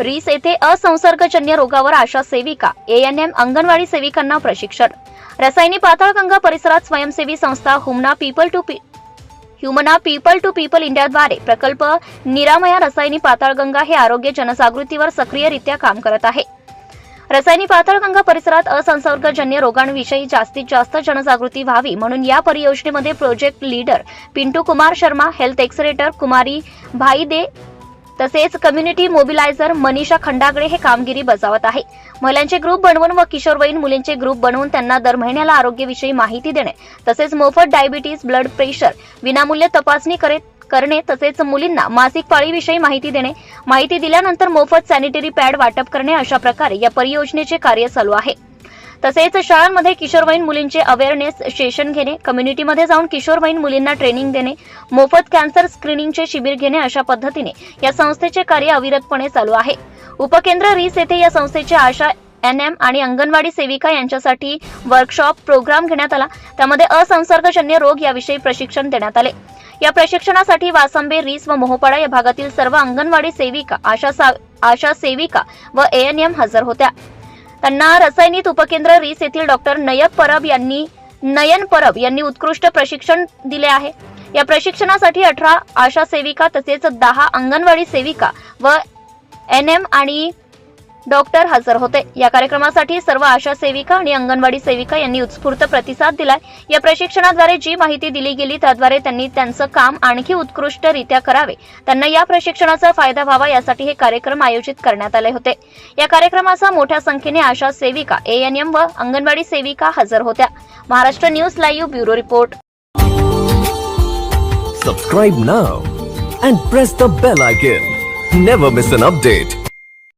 रीस येथे असंसर्गजन्य रोगावर आशा सेविका एएनएम अंगणवाडी सेविकांना प्रशिक्षण. रसायनी पाताळगंगा परिसरात स्वयंसेवी संस्था Humana people to P Humana people to people इंडियाद्वारे प्रकल्प निरामया रसायनी पाताळगंगा हे आरोग्य जनजागृतीवर सक्रियरित्या काम करत आहे. रसायनी पाताळगंगा परिसरात असंसर्गजन्य रोगांविषयी जास्तीत जास्त जनजागृती व्हावी म्हणून या परियोजनेमध्ये project leader Pintu Kumar Sharma health एक्सरेटर कुमारी भाईदे तसेच कम्युनिटी मोबिलायझर मनीषा खंडागळे हे कामगिरी बजावत आहे. महिलांचे ग्रुप बनवून व किशोरवयीन मुलींचे ग्रुप बनवून त्यांना दर महिन्याला आरोग्याविषयी माहिती देणे. तसेच मोफत डायबिटीज ब्लड प्रेशर विनामूल्य तपासणी करे करणे तसेच मुलींना मासिक पाळीविषयी माहिती देणे. माहिती दिल्यानंतर मोफत सॅनिटरी पॅड वाटप करणे अशा प्रकारे या परियोजनेचे कार्य चालू आहे. तसेच शाळांमध्ये किशोरवयीन मुलींचे अवेअरनेस सेशन घेणे कम्युनिटीमध्ये जाऊन किशोरवयीन मुलींना ट्रेनिंग देणे मोफत कॅन्सर स्क्रीनिंगचे शिबिर घेणे अशा पद्धतीने या संस्थेचे कार्य अविरतपणे चालू आहे. उपकेंद्र रीस येथे या संस्थेचे आशा एन एम आणि अंगणवाडी सेविका यांच्यासाठी वर्कशॉप प्रोग्राम घेण्यात आला. त्यामध्ये असंसर्गजन्य रोग याविषयी प्रशिक्षण देण्यात आले. या प्रशिक्षणासाठी वासंबे रीस व मोहपाडा या भागातील सर्व अंगणवाडी सेविका आशा सा- आशा सेविका व एएनएम हजर होत्या. त्यांना रसायनिक उपकेंद्र रीस येथील डॉक्टर नयन परब यांनी नयन परब यांनी उत्कृष्ट प्रशिक्षण दिले आहे. या प्रशिक्षणासाठी अठरा आशा सेविका तसेच दहा अंगणवाडी सेविका व एन एम आणि डॉक्टर हजर होते. या कार्यक्रमासाठी सर्व आशा सेविका आणि अंगणवाडी सेविका यांनी उत्स्फूर्त प्रतिसाद दिलाय. या प्रशिक्षणाद्वारे जी माहिती दिली गेली त्याद्वारे त्यांनी त्यांचं काम आणखी उत्कृष्टरित्या करावे. त्यांना या प्रशिक्षणाचा फायदा व्हावा यासाठी हे कार्यक्रम आयोजित करण्यात आले होते. या कार्यक्रमाचा मोठ्या संख्येने आशा सेविका एएनएम व अंगणवाडी सेविका हजर होत्या. Maharashtra news live bureau report. Subscribe now and press the bell icon never miss an update